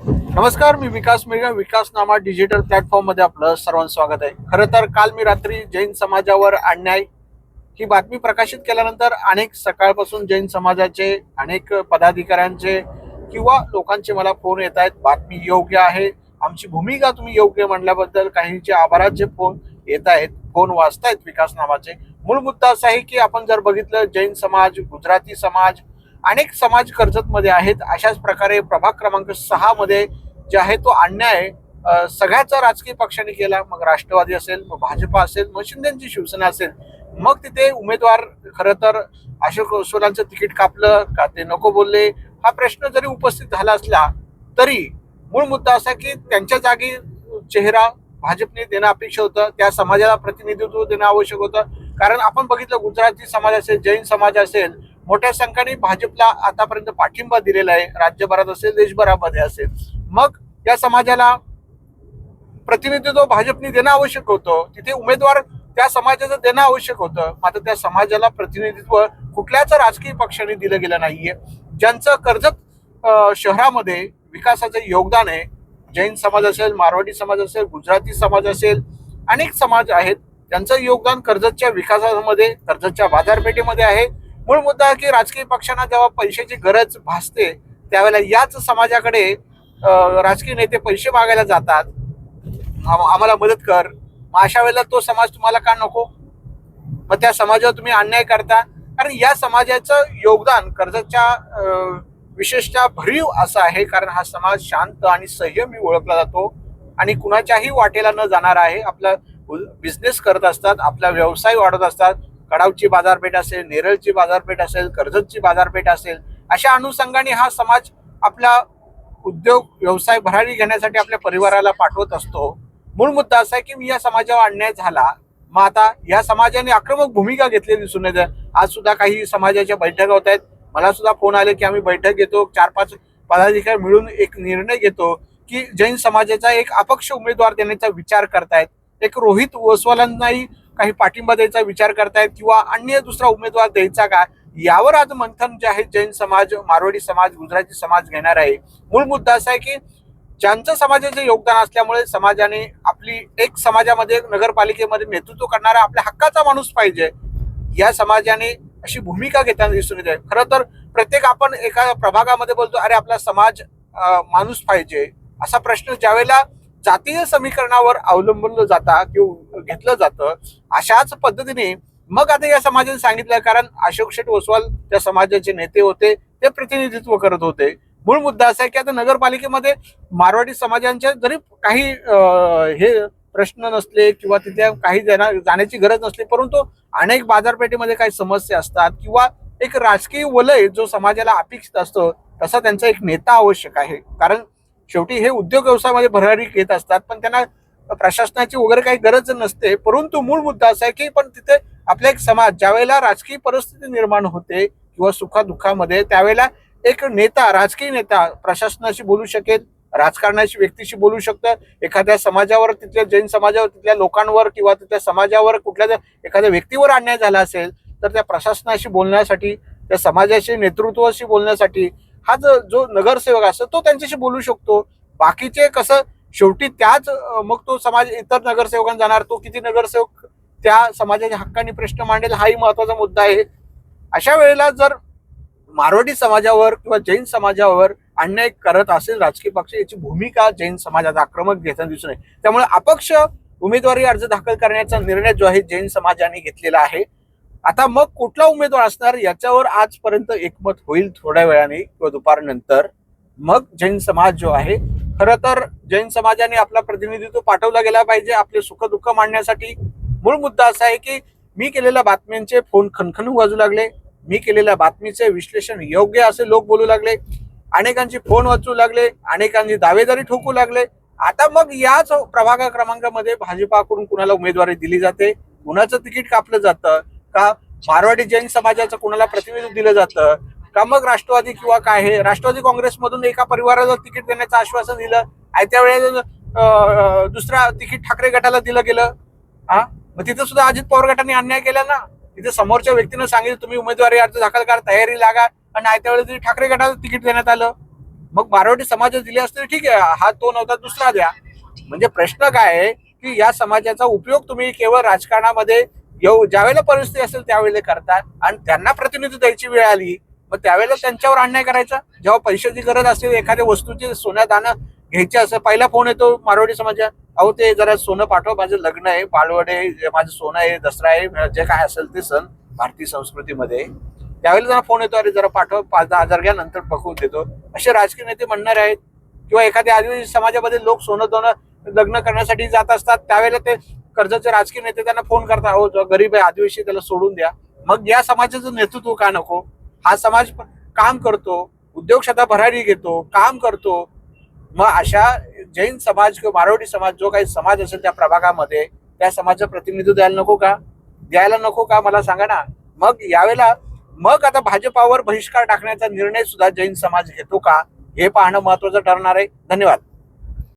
नमस्कार मी विकास मिरगा विकास नामा डिजिटल प्लॅटफॉर्ममध्ये आपलं सर्वांचं स्वागत आहे. खरं तर काल मी रात्री जैन समाजावर अन्याय ही बातमी प्रकाशित केल्यानंतर अनेक सकाळपासून जैन समाजाचे अनेक पदाधिकाऱ्यांचे किंवा लोकांचे मला फोन येत आहेत बातमी योग्य आहे आमची भूमिका तुम्ही योग्य म्हणल्याबद्दल काहींचे आभाराचे फोन येत आहेत फोन वाचतायत विकास नामाचे मूळ मुद्दा असा आहे की आपण जर बघितलं जैन समाज गुजराती समाज अनेक समाज कर्जतमध्ये आहेत. अशाच प्रकारे प्रभाग क्रमांक सहामध्ये जे आहे तो अन्याय सगळ्याचा राजकीय पक्षाने केला. मग राष्ट्रवादी असेल मग भाजपा असेल मग शिंदेची शिवसेना असेल. मग तिथे उमेदवार खरं तर अशोक सोलांचं तिकीट कापलं का ते नको बोलले? हा प्रश्न जरी उपस्थित झाला असला तरी मूळ मुद्दा असा की त्यांच्या जागी चेहरा भाजपने देणं अपेक्षा होतं. त्या समाजाला प्रतिनिधित्व देणं आवश्यक होतं. कारण आपण बघितलं गुजराती समाज असेल जैन समाज असेल मोठ्या संख्येने भाजपला आतापर्यंत पाठिंबा दिलेला आहे. राज्यभरात असेल देशभरामध्ये असेल. मग या समाजाला प्रतिनिधित्व भाजपने देणं आवश्यक होतं. तिथे उमेदवार त्या समाजाचं देणं आवश्यक होतं. मात्र त्या समाजाला प्रतिनिधित्व कुठल्याच राजकीय पक्षाने दिलं गेलं नाहीये. ज्यांचं कर्जत शहरामध्ये विकासाचं योगदान आहे. जैन समाज असेल मारवाडी समाज असेल गुजराती समाज असेल अनेक समाज आहेत. त्यांचं योगदान कर्जतच्या विकासामध्ये कर्जतच्या बाजारपेठेमध्ये आहे. मूळ मुद्दा आहे की राजकीय पक्षांना जेव्हा पैशाची गरज भासते त्यावेळेला याच समाजाकडे राजकीय नेते पैसे मागायला जातात. आम्हाला मदत कर. मग अशा वेळेला तो समाज तुम्हाला का नको? मग त्या समाजावर तुम्ही अन्याय करता. कारण या समाजाचं योगदान कर्जतच्या विशेषतः भरीव असं आहे. कारण हा समाज शांत आणि संयमी ओळखला जातो. आणि कुणाच्याही वाटेला न जाणार आहे. आपला बिझनेस करत असतात. आपला व्यवसाय वाढवत असतात. कडावची बाजारपेठ असेल नेरळची बाजारपेठ असेल कर्जतची बाजारपेठ असेल अशा अनुषंगाने हा समाज आपला उद्योग व्यवसाय भरारी घेण्यासाठी आपल्या परिवाराला पाठवत असतो. मूळ मुद्दा असा आहे की मी या समाजावर अन्याय झाला मग आता या समाजाने आक्रमक भूमिका घेतलेली दिसून येते. आज सुद्धा काही समाजाच्या बैठका होत आहेत. मला सुद्धा फोन आले की आम्ही बैठक घेतो चार पाच पदाधिकारी मिळून एक निर्णय घेतो की जैन समाजाचा एक अपक्ष उमेदवार देण्याचा विचार करतायत. एक रोहित वसवालांनाही काही पाठिंबा द्यायचा विचार करतायत किंवा अन्य दुसरा उमेदवार द्यायचा का? यावर आज मंथन जे आहे जैन समाज मारवाडी समाज गुजराती समाज घेणार आहे. मूळ मुद्दा असा आहे की ज्यांचं समाजाचं योगदान असल्यामुळे समाजाने आपली एक समाजामध्ये नगरपालिकेमध्ये नेतृत्व करणारा आपल्या हक्काचा माणूस पाहिजे. या समाजाने अशी भूमिका घेताना दिसून येते. खरं तर प्रत्येक आपण एका प्रभागामध्ये बोलतो अरे आपला समाज माणूस पाहिजे. असा प्रश्न ज्यावेळेला जातीय समीकरणावर अवलंबून जाता किंवा घेतलं जातं अशाच पद्धतीने मग आता या समाजाने सांगितलं कारण अशोक शेठ ओसवाल त्या समाजाचे नेते होते ते प्रतिनिधित्व करत होते. मूळ मुद्दा असा आहे की आता नगरपालिकेमध्ये मारवाडी समाजांच्या जरी काही हे प्रश्न नसले किंवा तिथे काही जाण्या- जाण्याची गरज नसली परंतु अनेक बाजारपेठेमध्ये काही समस्या असतात किंवा एक राजकीय वलय जो समाजाला अपेक्षित असतो तसा त्यांचा एक नेता आवश्यक आहे. कारण शेवटी हे उद्योग व्यवसायामध्ये भरारी घेत असतात पण त्यांना प्रशासनाची वगैरे काही गरज नसते परंतु मूळ मुद्दा असा आहे की पण तिथे आपला एक समाज ज्यावेळेला राजकीय परिस्थिती निर्माण होते किंवा सुखादुःखामध्ये त्यावेळेला एक नेता राजकीय नेता प्रशासनाशी बोलू शकेल राजकारणाशी व्यक्तीशी बोलू शकतं. एखाद्या समाजावर तिथल्या जैन समाजावर तिथल्या लोकांवर किंवा तिथल्या समाजावर कुठल्या जर एखाद्या व्यक्तीवर अन्याय झाला असेल तर त्या प्रशासनाशी बोलण्यासाठी त्या समाजाशी नेतृत्वाशी बोलण्यासाठी हा जो जो नगरसेवक असतो तो त्यांच्याशी बोलू शकतो. बाकीचे कसं शेवटी त्याच मग तो समाज इतर नगरसेवकांना जाणार तो किती नगरसेवक त्या समाजाच्या हक्काने प्रश्न मांडेल हाही महत्त्वाचा मुद्दा आहे. अशा वेळेला जर मारवाडी समाजावर किंवा जैन समाजावर अन्याय करत असेल राजकीय पक्ष याची भूमिका जैन समाजात आक्रमक घेताना दिसून येईल. त्यामुळे अपक्ष उमेदवारी अर्ज दाखल करण्याचा निर्णय जो आहे जैन समाजाने घेतलेला आहे. आता मग कुठला उमेदवार असणार याच्यावर आजपर्यंत एकमत होईल थोड्या वेळाने किंवा दुपारनंतर. मग जैन समाज जो आहे खरं तर जैन समाजाने आपला प्रतिनिधित्व पाठवला गेला पाहिजे. आपले सुख दुःख मांडण्यासाठी मूळ मुद्दा असा आहे की मी केलेल्या बातम्यांचे फोन खणखणून वाजू लागले. मी केलेल्या बातमीचे विश्लेषण योग्य असे लोक बोलू लागले. अनेकांची फोन वाचू लागले. अनेकांची दावेदारी ठोकू लागले. आता मग याच प्रभाग क्रमांकामध्ये भाजपाकडून कुणाला उमेदवारी दिली जाते? कुणाचं तिकीट कापलं जातं? का मारवाडी जैन समाजाचं कुणाला प्रतिनिधित्व दिलं जातं? का मग राष्ट्रवादी किंवा काय हे? राष्ट्रवादी काँग्रेसमधून एका परिवाराला तिकीट देण्याचं आश्वासन दिलं आयत्या वेळेला दुसऱ्या तिकीट ठाकरे गटाला दिलं गेलं. हा? मग तिथे सुद्धा अजित पवार गटाने अन्याय केला ना? तिथे समोरच्या व्यक्तीनं सांगितलं तुम्ही उमेदवारी अर्ज दाखल करा तयारी लागा. आणि आयत्या वेळेला ठाकरे गटाला तिकीट देण्यात आलं. मग मारवाडी समाज दिले असते ठीक आहे हा तो नव्हता दुसरा द्या. म्हणजे प्रश्न काय आहे की या समाजाचा उपयोग तुम्ही केवळ राजकारणामध्ये येऊ ज्यावेळेला परिस्थिती असेल त्यावेळेला करतात आणि त्यांना प्रतिनिधी द्यायची वेळ आली मग त्यावेळेला त्यांच्यावर अन्याय करायचा? जेव्हा पैशाची गरज असेल एखाद्या वस्तूची सोन्या दाणं घ्यायचे असं पहिला फोन येतो मारवाडी समाजात अहो ते जरा सोनं पाठव माझं लग्न आहे बालवडे आहे माझं सोनं आहे दसरा आहे जे काय असेल ते सण भारतीय संस्कृतीमध्ये. त्यावेळेला जरा फोन येतो अरे जरा पाठव पाच दहा हजार घ्या नंतर पकवून देतो. असे राजकीय नेते म्हणणारे आहेत. किंवा एखाद्या आदिवासी समाजामध्ये लोक सोनं दोनं लग्न करण्यासाठी जात असतात त्यावेळेला ते कर्जाचे राजकीय नेते त्यांना फोन करतात हो जो गरीब आहे आदिवासी त्याला सोडून द्या. मग या समाजाचं नेतृत्व का नको? हा समाज काम करतो उद्योग क्षेत्रात भरारी घेतो काम करतो. मग अशा जैन समाज किंवा मारवाडी समाज जो काही समाज असेल त्या प्रभागामध्ये त्या समाजाचं प्रतिनिधित्व द्यायला नको का? द्यायला नको का? मला सांगा ना. मग यावेळेला मग आता भाजपावर बहिष्कार टाकण्याचा निर्णय सुद्धा जैन समाज घेतो का? हे पाहणं महत्वाचं ठरणार आहे. धन्यवाद.